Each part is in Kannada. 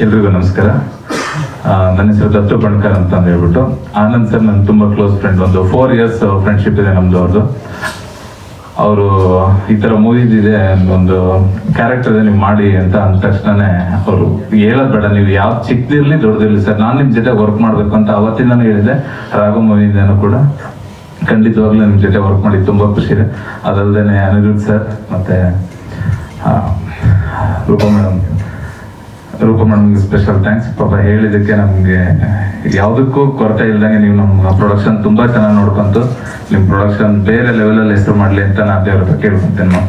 ಎಲ್ರಿಗೂ ನಮಸ್ಕಾರ. ನನ್ನ ಹೆಸರು ದತ್ತು ಬಣ್ಕರ್ ಅಂತ ಹೇಳ್ಬಿಟ್ಟು ಆನಂದ್ ಸರ್ ನನ್ನ ತುಂಬಾ ಕ್ಲೋಸ್ ಫ್ರೆಂಡ್ ಒಂದು ಫೋರ್ ಇಯರ್ಸ್ ಫ್ರೆಂಡ್ಶಿಪ್ ಇದೆ ನಮ್ದು ಅವ್ರದ್ದು ಅವರು ಈ ಮೂವೀಸ್ ಇದೆ, ಒಂದು ಕ್ಯಾರೆಕ್ಟರ್ ನೀವು ಮಾಡಿ ಅಂತ ಅಂದ ತಕ್ಷಣನೇ ಅವರು ಹೇಳೋದ್ ಬೇಡ, ನೀವು ಯಾವ ಚಿಕ್ಕದಿರ್ಲಿ ದೊಡ್ಡದಿರ್ಲಿ ಸರ್, ನಾನು ನಿಮ್ ಜೊತೆ ವರ್ಕ್ ಮಾಡ್ಬೇಕು ಅಂತ ಅವತ್ತಿಂದನೂ ಹೇಳಿದೆ ರಾಘು ಮೂವಿಯಿಂದನೂ ಕೂಡ. ಖಂಡಿತವಾಗ್ಲೂ ನಿಮ್ ಜೊತೆ ವರ್ಕ್ ಮಾಡಿ ತುಂಬಾ ಖುಷಿ ಇದೆ. ಅದಲ್ಲದೆ ಅನಿರುದ್ಧ್ ಸರ್ ಮತ್ತೆ ರೂಪ ಮೇಡಮ್ ರೂಪ ಮೇಡಮ್ಗೆ ಸ್ಪೆಷಲ್ ಥ್ಯಾಂಕ್ಸ್ ಪಾಪ ಹೇಳಿದಕ್ಕೆ ನಮಗೆ ಯಾವುದಕ್ಕೂ ಕೊರತೆ ಇಲ್ದಂಗೆ ನೀವು ನಮ್ಮ ಪ್ರೊಡಕ್ಷನ್ ತುಂಬ ಚೆನ್ನಾಗಿ ನೋಡ್ಕೊಂತು. ನಿಮ್ಮ ಪ್ರೊಡಕ್ಷನ್ ಬೇರೆ ಲೆವೆಲಲ್ಲಿ ಹೆಸರು ಮಾಡಲಿ ಅಂತ ನಾನು ದೇವ್ರ ಹತ್ರ ಕೇಳ್ಕೊಂತೇನೆ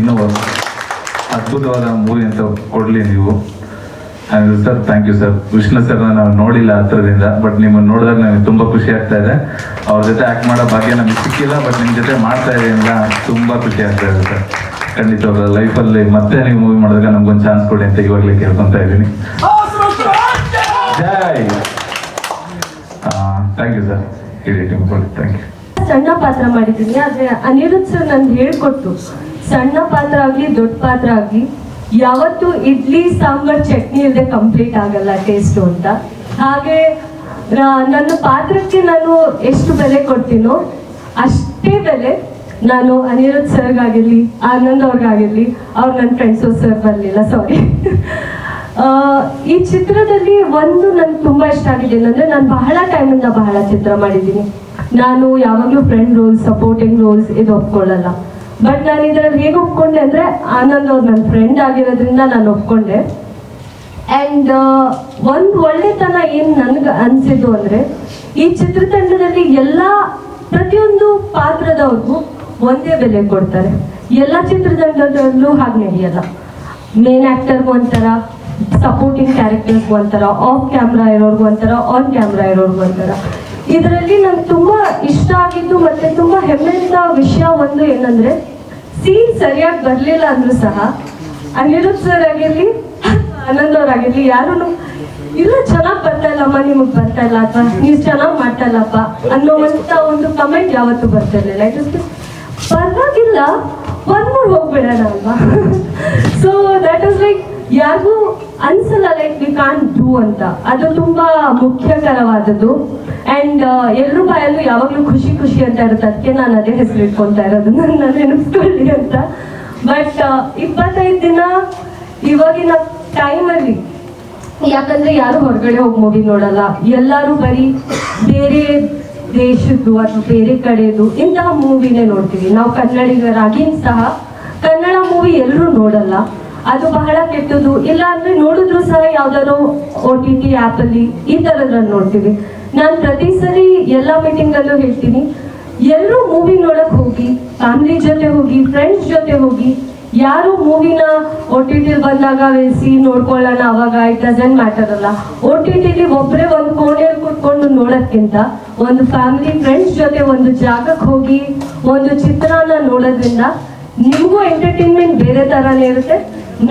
ಇನ್ನೂ ಅದ್ಭುತವಾದ ಮೂವಿ ಅಂತ ಕೊಡಲಿ ನೀವು. Sir thank you sir Vishnu sir ನಾವು ನೋಡಿಲ್ಲ ಹತ್ರದಿಂದ ಬಟ್ ನಿಮ್ಮನ್ನು ನೋಡಿದಾಗ ನನಗೆ ತುಂಬ ಖುಷಿ ಆಗ್ತಾ ಇದೆ. ಅವ್ರ ಜೊತೆ ಆ್ಯಕ್ಟ್ ಮಾಡೋ ಭಾಗ್ಯ ನಮಗೆ ಸಿಕ್ಕಿಲ್ಲ ಬಟ್ ನಿಮ್ಮ ಜೊತೆ ಮಾಡ್ತಾ ಇದೆಯಿಂದ ತುಂಬ ಖುಷಿ ಆಗ್ತಾ ಇದೆ ಸರ್ ಖಂಡಿತವಾಗ್ಲೂ ಲೈಫಲ್ಲಿ ಮತ್ತೆ ನೀವು ಮೂವಿ ಮಾಡಿದಾಗ ನಮ್ಗೊಂದು ಚಾನ್ಸ್ ಕೊಡಿ ಅಂತ ಇವಾಗಲೇ ಕೇಳ್ಕೊಂತ ಇದ್ದೀನಿ. ಜೈ. ಥ್ಯಾಂಕ್ ಯು ಸರ್ ಇಡೀ ಟೀಮ್ ಥ್ಯಾಂಕ್ ಯು ಸಣ್ಣ ಪಾತ್ರ ಮಾಡಿದ್ದೀನಿ, ಆದರೆ ಅನಿರುದ್ಧ ಸರ್ ನನ್ಗೆ ಹೇಳ್ಕೊಟ್ಟು ಸಣ್ಣ ಪಾತ್ರ ಆಗಲಿ, ದೊಡ್ಡ ಪಾತ್ರ ಆಗಲಿ, ಯಾವತ್ತು ಇಡ್ಲಿ, ಸಾಂಬಾರ್, ಚಟ್ನಿ ಇಲ್ಲದೆ ಕಂಪ್ಲೀಟ್ ಆಗಲ್ಲ ಟೇಸ್ಟ್ ಅಂತ. ಹಾಗೆ ನನ್ನ ಪಾತ್ರಕ್ಕೆ ನಾನು ಎಷ್ಟು ಬೆಲೆ ಕೊಡ್ತೀನೋ ಅಷ್ಟೇ ಬೆಲೆ ನಾನು ಅನಿರುದ್ ಸರ್ಗಾಗಿರಲಿ, ಆನಂದ್ ಅವ್ರಿಗಾಗಿರಲಿ, ಅವ್ರು ನನ್ನ ಫ್ರೆಂಡ್ಸು ಸರ್ ಬರಲಿಲ್ಲ ಸಾರಿ ಈ ಚಿತ್ರದಲ್ಲಿ ಒಂದು ನನ್ಗೆ ತುಂಬಾ ಇಷ್ಟ ಆಗಿದೆ ಏನಂದರೆ ನಾನು ಬಹಳ ಟೈಮಿಂದ ಬಹಳ ಚಿತ್ರ ಮಾಡಿದ್ದೀನಿ. ನಾನು ಯಾವಾಗಲೂ ಫ್ರೆಂಡ್ ರೋಲ್ಸ್ ಸಪೋರ್ಟಿಂಗ್ ರೋಲ್ಸ್ ಇದು ಒಪ್ಕೊಳ್ಳಲ್ಲ. ಬಟ್ ನಾನು ಇದ್ರಲ್ಲಿ ಹೇಗೆ ಒಪ್ಕೊಂಡೆ ಅಂದರೆ ಆನಂದ್ ಅವ್ರು ನನ್ನ ಫ್ರೆಂಡ್ ಆಗಿರೋದ್ರಿಂದ ನಾನು ಒಪ್ಕೊಂಡೆ. ಆ್ಯಂಡ್ ಒಂದು ಒಳ್ಳೆತನ ಏನು ನನಗೆ ಅನಿಸಿದ್ದು ಅಂದರೆ ಈ ಚಿತ್ರತಂಡದಲ್ಲಿ ಎಲ್ಲ ಪ್ರತಿಯೊಂದು ಪಾತ್ರದವ್ರಿಗೂ ಒಂದೇ ಬೆಲೆ ಕೊಡ್ತಾರೆ. ಎಲ್ಲ ಚಿತ್ರತಂಡದಲ್ಲೂ ಹಾಗೆ ನಡೆಯಲ್ಲ. ಮೇನ್ ಆ್ಯಕ್ಟರ್ಗೂ ಒಂಥರ ಸಪೋರ್ಟಿಂಗ್ ಕ್ಯಾರೆಕ್ಟರ್ಸ್ಗೂ ಒಂಥರ ಆಫ್ ಕ್ಯಾಮ್ರಾ ಇರೋರ್ಗೂ ಒಂಥರ ಆನ್ ಕ್ಯಾಮ್ರಾ ಇರೋರ್ಗೂ ಒಂಥರ. ಇದರಲ್ಲಿ ನಂಗೆ ತುಂಬ ಇಷ್ಟ ಆಗಿದ್ದು ಮತ್ತು ತುಂಬ ಹೆಮ್ಮೆಯಿಂದ ವಿಷಯ ಒಂದು ಏನಂದರೆ ಸೀನ್ ಸರಿಯಾಗಿ ಬರಲಿಲ್ಲ ಅಂದ್ರೂ ಸಹ ಅಲ್ಲಿರೋ ಸರ್ ಆಗಿರಲಿ ಆನಂದ್ ಅವ್ರ್ ಆಗಿರಲಿ ಯಾರು ಇಲ್ಲ ಚೆನ್ನಾಗಿ ಬರ್ತಾ ಇಲ್ಲಮ್ಮ ನಿಮಗೆ ಬರ್ತಾ ಇಲ್ಲ ಅಥವಾ ನೀವು ಚೆನ್ನಾಗಿ ಮಾಡ್ತಾ ಇಲ್ಲಪ್ಪ ಅನ್ನೋವಂಥ ಒಂದು ಕಮೆಂಟ್ ಯಾವತ್ತೂ ಬರ್ತಿರ್ಲಿಲ್ಲ. ಇಟ್ ಇಸ್ ಪರವಾಗಿಲ್ಲ ಒನ್ ಮೂರ್ ಹೋಗ್ಬಿಡೋಣ ಅಲ್ವಾ ಸೊ ದಟ್ ಇಸ್ ಲೈಕ್ ಯಾರಿಗೂ ಅನ್ಸಲ್ಲ ಲೈಕ್ ವಿ ಕಾನ್ ಡೂ ಅಂತ. ಅದು ತುಂಬಾ ಮುಖ್ಯಕರವಾದದ್ದು. ಅಂಡ್ ಎಲ್ಲರೂ ಬಾಯಲ್ಲೂ ಯಾವಾಗಲೂ ಖುಷಿ ಖುಷಿ ಅಂತ ಇರುತ್ತೆ. ಅದಕ್ಕೆ ನಾನು ಅದೇ ಹೆಸರು ಇಟ್ಕೊಂತಾ ಇರೋದು. ನನ್ನ ನೆನಪಿಸ್ಕೊಳ್ಳಿ ಅಂತ. ಬಟ್ ಇಪ್ಪತ್ತೈದು ದಿನ ಇವಾಗಿನ ಟೈಮಲ್ಲಿ ಯಾಕಂದ್ರೆ ಯಾರು ಹೊರಗಡೆ ಹೋಗಿ ಮೂವಿ ನೋಡಲ್ಲ. ಎಲ್ಲರೂ ಬರೀ ಬೇರೆ ದೇಶದ್ದು ಅಥವಾ ಬೇರೆ ಕಡೆದು ಇಂತಹ ಮೂವಿನೇ ನೋಡ್ತೀವಿ. ನಾವು ಕನ್ನಡಿಗರಾಗಿ ಸಹ ಕನ್ನಡ ಮೂವಿ ಎಲ್ಲರೂ ನೋಡಲ್ಲ. ಅದು ಬಹಳ ಕೆಟ್ಟದ್ದು. ಇಲ್ಲ ಅಂದ್ರೆ ನೋಡಿದ್ರು ಸಹ ಯಾವ್ದಾದ್ರು ಒ ಟಿ ಟಿ ಆ್ಯಪಲ್ಲಿ ಈ ತರದ್ರ ನೋಡ್ತೀವಿ. ನಾನು ಪ್ರತಿ ಸರಿ ಎಲ್ಲ ಮೀಟಿಂಗಲ್ಲೂ ಹೇಳ್ತೀನಿ. ಎಲ್ಲರೂ ಮೂವಿ ನೋಡಕ್ ಹೋಗಿ ಫ್ಯಾಮಿಲಿ ಜೊತೆ ಹೋಗಿ ಫ್ರೆಂಡ್ಸ್ ಜೊತೆ ಹೋಗಿ ಯಾರು ಮೂವಿನ ಒ ಟಿ ಟಿ ಬಂದಾಗ ವೇಸಿ ನೋಡ್ಕೊಳ್ಳೋಣ, ಅವಾಗ ಇಟ್ ಡಸಂಟ್ ಮ್ಯಾಟರ್ ಅಲ್ಲ. ಓ ಟಿ ಟಿಲಿ ಒಬ್ಬರೇ ಒಂದು ಕೋಣೆಯಲ್ಲಿ ಕುತ್ಕೊಂಡು ನೋಡೋದ್ಕಿಂತ ಒಂದು ಫ್ಯಾಮಿಲಿ ಫ್ರೆಂಡ್ಸ್ ಜೊತೆ ಒಂದು ಜಾಗಕ್ಕೆ ಹೋಗಿ ಒಂದು ಚಿತ್ರನ ನೋಡೋದ್ರಿಂದ ನಿಮಗೂ ಎಂಟರ್ಟೈನ್ಮೆಂಟ್ ಬೇರೆ ಥರನೇ ಇರುತ್ತೆ,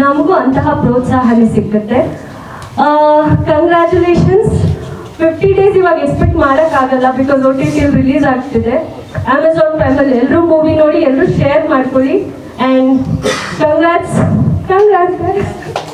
ನಮಗೂ ಅಂತಹ ಪ್ರೋತ್ಸಾಹನೇ ಸಿಕ್ಕುತ್ತೆ. ಕಂಗ್ರ್ಯಾಚುಲೇಷನ್ಸ್ ಫಿಫ್ಟಿ ಡೇಸ್ ಇವಾಗ ಎಕ್ಸ್ಪೆಕ್ಟ್ ಮಾಡೋಕ್ಕಾಗಲ್ಲ because O T T release ಆಗ್ತಿದೆ. ಅಮೆಝಾನ್ ಪ್ರೈಮಲ್ಲಿ ಎಲ್ಲರೂ ಮೂವಿ ನೋಡಿ ಎಲ್ಲರೂ ಶೇರ್ ಮಾಡ್ಕೊಳ್ಳಿ. And so let's congrats guys.